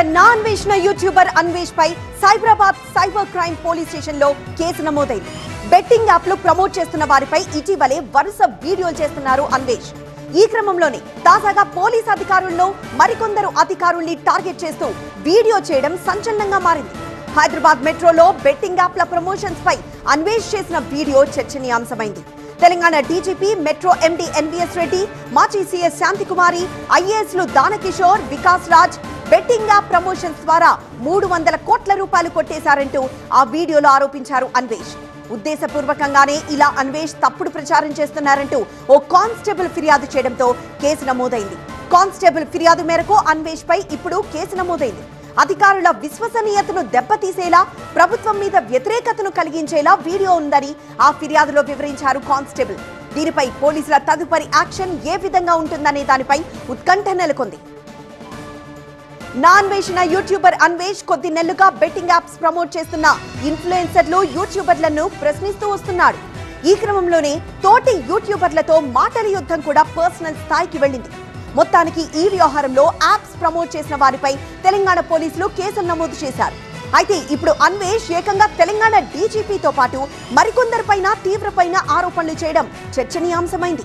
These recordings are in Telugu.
ఇక నా అన్వేషణ యూట్యూబర్ అన్వేష్ పై సైబరాబాద్ సైబర్ క్రైమ్ పోలీస్ స్టేషన్లో కేసు నమోదైంది. బెట్టింగ్ యాప్లు ప్రమోట్ చేస్తున్న వారిపై ఇటీవలే వరుస వీడియోలు చేస్తున్నారు అన్వేష్. ఈ క్రమంలోనే తాజాగా పోలీస్ అధికారుల్లో మరికొందరు అధికారుల్ని టార్గెట్ చేస్తూ వీడియో చేయడం సంచలనంగా మారింది. హైదరాబాద్ మెట్రోలో బెట్టింగ్ యాప్ల ప్రమోషన్స్ పై అన్వేష్ చేసిన వీడియో చర్చనీయాంశమైంది. Telangana DGP metro MD NVS Reddy మాజీ సీఎస్ శాంతికుమారి ఐఏఎస్లు Dana Kishore Vikas Raj betting app promotions ద్వారా మూడు వందల కోట్ల రూపాయలు కొట్టేశారంటూ ఆ వీడియోలో ఆరోపించారు అన్వేష్. ఉద్దేశపూర్వకంగానే ఇలా అన్వేష్ తప్పుడు ప్రచారం చేస్తున్నారంటూ ఓ కానిస్టేబుల్ ఫిర్యాదు చేయడంతో కేసు నమోదైంది. కానిస్టేబుల్ ఫిర్యాదు మేరకు అన్వేష్ పై ఇప్పుడు కేసు నమోదైంది. అధికారుల విశ్వసనీయతను దెబ్బతీసేలా ప్రభుత్వం మీద వ్యతిరేకతను కలిగించేలా వీడియో ఉందని ఆ ఫిర్యాదులో వివరించారు కానిస్టేబుల్. దీనిపై పోలీసుల తదుపరి యాక్షన్ ఏ విధంగా ఉంటుందనే దానిపై ఉత్కంఠ నెలకొంది. నాన్వేషణ యూట్యూబర్ అన్వేష్ కొద్ది నెలలుగా బెట్టింగ్ యాప్స్ ప్రమోట్ చేస్తున్న ఇన్ఫ్లుయెన్సర్లు యూట్యూబర్లను ప్రశ్నిస్తూ వస్తున్నాడు ఈ క్రమంలోనే తోటి యూట్యూబర్లతో మాటల యుద్ధం కూడా పర్సనల్ స్థాయికి వెళ్ళింది. మొత్తానికి ఈ వ్యవహారంలో యాప్స్ ప్రమోట్ చేసిన వారిపై తెలంగాణ పోలీసులు కేసులు నమోదు చేశారు. అయితే ఇప్పుడు అన్వేష్ ఏకంగా తెలంగాణ డీజీపీతో పాటు మరికొందరిపైన తీవ్రపైన ఆరోపణలు చేయడం చర్చనీయాంశమైంది.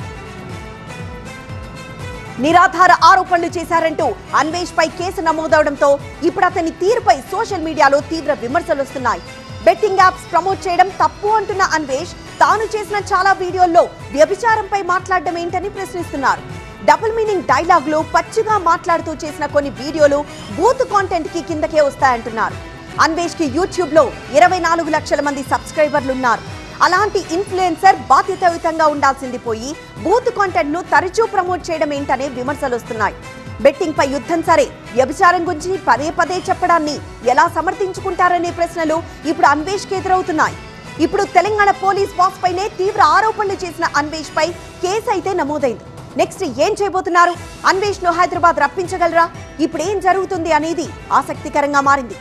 నిరాధార ఆరోపణలు చేశారంటూ అన్వేష్ పై కేసు నమోదవడంతో ఇప్పుడు అతని తీరుపై సోషల్ మీడియాలో తీవ్ర విమర్శలు వస్తున్నాయి. బెట్టింగ్ యాప్స్ ప్రమోట్ చేయడం తప్పు అంటున్న అన్వేష్ తాను చేసిన చాలా వీడియోల్లో వ్యభిచారంపై మాట్లాడడం ఏంటని ప్రశ్నిస్తున్నారు. డబుల్ మీనింగ్ డైలాగ్లు పచ్చిగా మాట్లాడుతూ చేసిన కొన్ని వీడియోలు బూత్ కాంటెంట్కి కిందకే వస్తాయంటున్నారు. అన్వేష్కి యూట్యూబ్లో ఇరవై నాలుగు లక్షల మంది సబ్స్క్రైబర్లు ఉన్నారు అలాంటి ఇన్ఫ్లుయెన్సర్ బాధ్యతాయుతంగా ఉండాల్సింది పోయి బూత్ కాంటెంట్ను తరచూ ప్రమోట్ చేయడం ఏంటనే విమర్శలు వస్తున్నాయి. బెట్టింగ్ పై యుద్ధం సరే వ్యభిచారం గురించి పదే పదే చెప్పడాన్ని ఎలా సమర్థించుకుంటారనే ప్రశ్నలు ఇప్పుడు అన్వేష్కి ఎదురవుతున్నాయి. ఇప్పుడు తెలంగాణ పోలీస్ బాస్ పైనే తీవ్ర ఆరోపణలు చేసిన అన్వేష్ పై కేసు అయితే నమోదైంది. నెక్స్ట్ ఏం చేయబోతున్నారు? అన్వేష్ను హైదరాబాద్ రప్పించగలరా? ఇప్పుడు ఏం జరుగుతుంది అనేది ఆసక్తికరంగా మారింది.